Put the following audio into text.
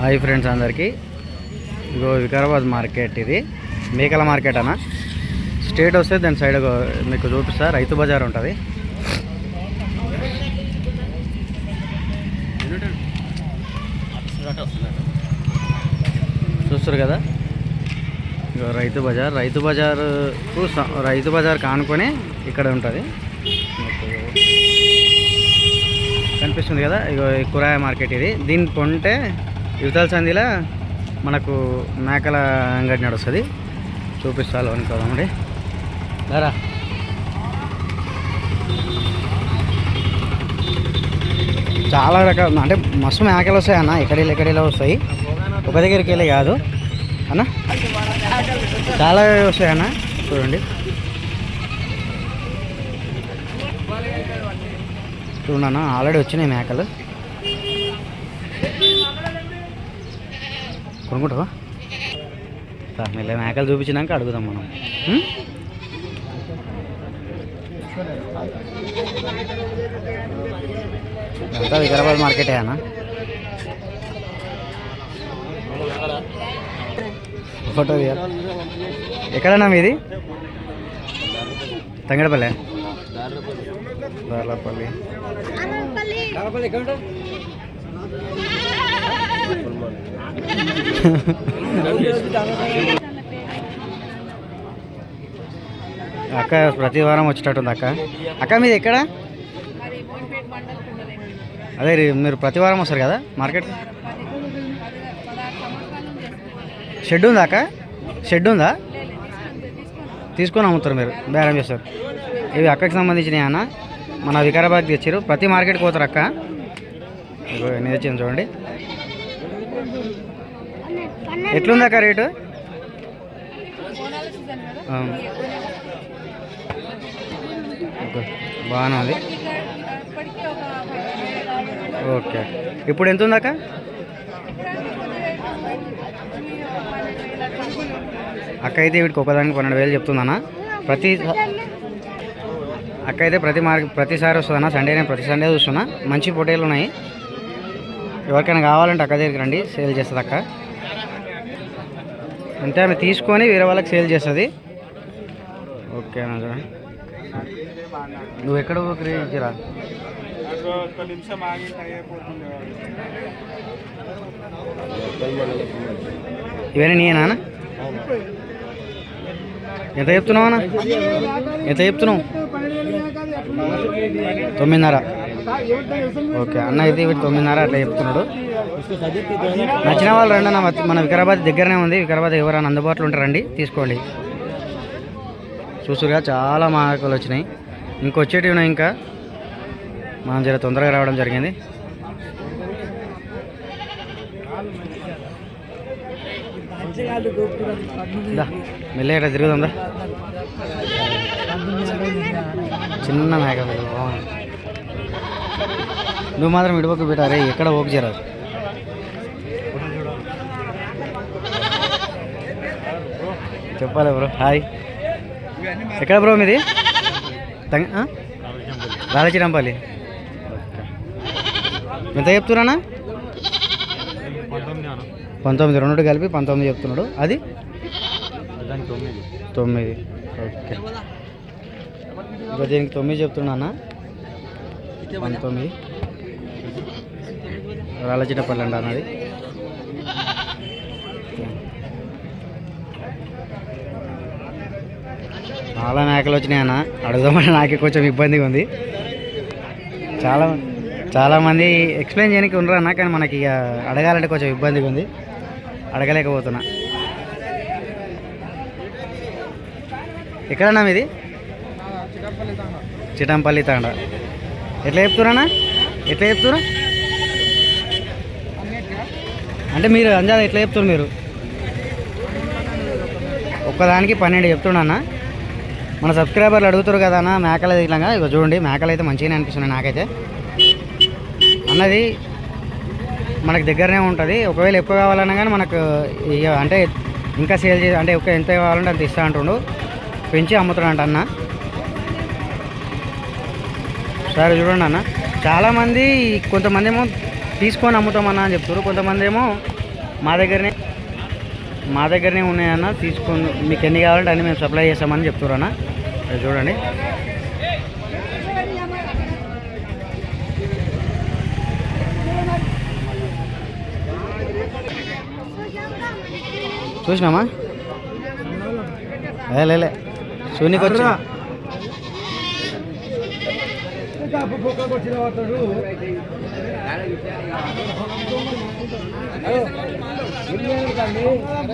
Hi friends అందరికీ. ఇగో Vikarabad market ఇది. మేకల మార్కెట్ అన్న. స్టేట్ వస్తే దాని సైడ్ మీకు చూపిస్తా. రైతు బజార్ ఉంటుంది. చూస్తారు కదా? ఇగో రైతు బజార్. రైతు బజార్ రైతు బజార్ కానుకొని ఇక్కడ ఉంటుంది. కనిపిస్తుంది కదా? ఇగో ఈ కూరగాయ మార్కెట్ ఇది. దీన్ని కొంటే యువతల సంధిలో మనకు మేకల అంగడి నడుస్తుంది. చూపిస్తాను అనుకోదామండి దారా. చాలా రకాల అంటే మస్తు మేకలు వస్తాయి అన్న. ఎక్కడికి ఎక్కడిలో వస్తాయి. ఒక దగ్గరికి వెళ్ళి కాదు. అన్న? చాలా వస్తాయి అన్న. చూడండి. చూడన్న ఆల్రెడీ వచ్చినాయి మేకలు. కొనుక్కుంటావా? మెల్ల మేకలు చూపించినాక అడుగుదాం మనం? ఇదంతా వికారాబాద్ మార్కెటే అన్న. ఫోటో ఎక్కడన్నా మీది? తంగడపల్లె. దార్లపల్లి అక్క ప్రతి వారం వచ్చేటట్టుంది అక్క. అక్క మీది ఎక్కడ? అదే రీ- మీరు ప్రతి వారం వస్తారు కదా మార్కెట్? షెడ్ ఉందా అక్క? షెడ్ ఉందా? తీసుకొని అమ్ముతారు మీరు బేరం చేస్తారు. ఇవి అక్కకి సంబంధించినవి అన్న. మన వికారాబాద్కి తెచ్చారు ప్రతి మార్కెట్కి పోతారు అక్క. నేను చూడండి. ఎట్లుంది అక్క రేటు? అవును. ఓకే. బాగానే ఉంది. ఇప్పుడు ఎంత ఉంది అక్క? అయితే వీటికి ఒకదానికి పన్నెండు వేలు చెప్తుందన్న. ప్రతి అక్క అయితే ప్రతి మార్కెట్ ప్రతిసారి వస్తుందన్న. సండేనే ప్రతి సండే చూస్తున్నా. మంచి పొటేలు ఉన్నాయి. ఎవరికైనా కావాలంటే అక్క దగ్గరికి రండి సేల్ చేస్తుంది అక్క. అంటే ఆమె తీసుకొని వేరే వాళ్ళకి సేల్ చేస్తుంది. ఓకే అన్న నువ్వు ఎక్కడ క్రియేటిరా ఇవన్నీ నేనా ఎంత చెప్తున్నావు అన్న? ఎంత చెప్తున్నావు? తొమ్మిదిన్నర. ఓకే అన్న అయితే ఇవి తొమ్మిదిన్నర అట్లా చెప్తున్నాడు. నచ్చిన వాళ్ళు రండి అన్న మన- మన వికారాబాద్ దగ్గరనే ఉంది. వికారాబాద్ ఎవరైనా అందుబాటులో ఉంటారండి తీసుకోండి. చూసురుగా చాలా మార్కులు వచ్చినాయి. ఇంకొచ్చేటివి ఉన్నాయి ఇంకా. మనం జర తొందరగా రావడం జరిగింది. దా, మెల్లగా ఇట్లా తిరుగుదాం దా. చిన్న మేక బాగుంది. నువ్వు మాత్రం ఇటుపక్క పెట్టారే ఎక్కడ ఓక్ చేయరాదు చెప్పాలి బ్రో హాయ్. ఎక్కడ బ్రో మీది? రాలచిరంపల్లి ఎంత చెప్తున్నానా పంతొమ్మిది రెండు కలిపి పంతొమ్మిది చెప్తున్నాడు. అది? తొమ్మిది. ఓకే. ఇంకా దీనికి తొమ్మిది చెప్తున్నా పంతొమ్మిది. రాలచిటపల్లి అండి అన్నది. చాలా మేకలు వచ్చినాయి అన్న. అడుగుదామని నాకే కొంచెం ఇబ్బందిగా ఉంది. చాలా చాలామంది ఎక్స్ప్లెయిన్ చేయడానికి ఉండరు అన్న కానీ మనకి ఇక అడగాలంటే కొంచెం ఇబ్బందిగా ఉంది. అడగలేకపోతున్నా. ఎక్కడన్నా మీది? చిటంపల్లి తాండ. ఎట్లా చెప్తున్నా ఎట్లా చెప్తున్నా అంటే మీరు అంజా ఎట్లా చెప్తున్నారు మీరు? ఒక్కదానికి పన్నెండు చెప్తున్నా మన సబ్స్క్రైబర్లు అడుగుతారు కదా అన్న మేకలు ఇట్లాగా. ఇక చూడండి మేకలు అయితే మంచిగానే అనిపిస్తున్నాయి నాకైతే. అన్నది మనకు దగ్గరనే ఉంటుంది. ఒకవేళ ఎక్కువ కావాలన్నా కానీ మనకు ఇక అంటే ఇంకా సేల్ చే అంటే ఒక ఎంత కావాలంటే అంత ఇస్తా అంటుండు. పెంచి అమ్ముతున్నాడు అన్న. సరే చూడండి అన్న చాలామంది కొంతమంది ఏమో తీసుకొని అమ్ముతామన్నా అని చెప్తారు కొంతమంది ఏమో మా దగ్గరనే మా దగ్గరనే ఉన్నాయన్న తీసుకొని మీకు ఎన్ని కావాలంటే అన్ని మేము సప్లై చేస్తామని చెప్తారు అన్న. చూడండి. చూసినామా? లేలే చూనికి వచ్చి కాపు పొక్కకు వచ్చిన వాడు. కండి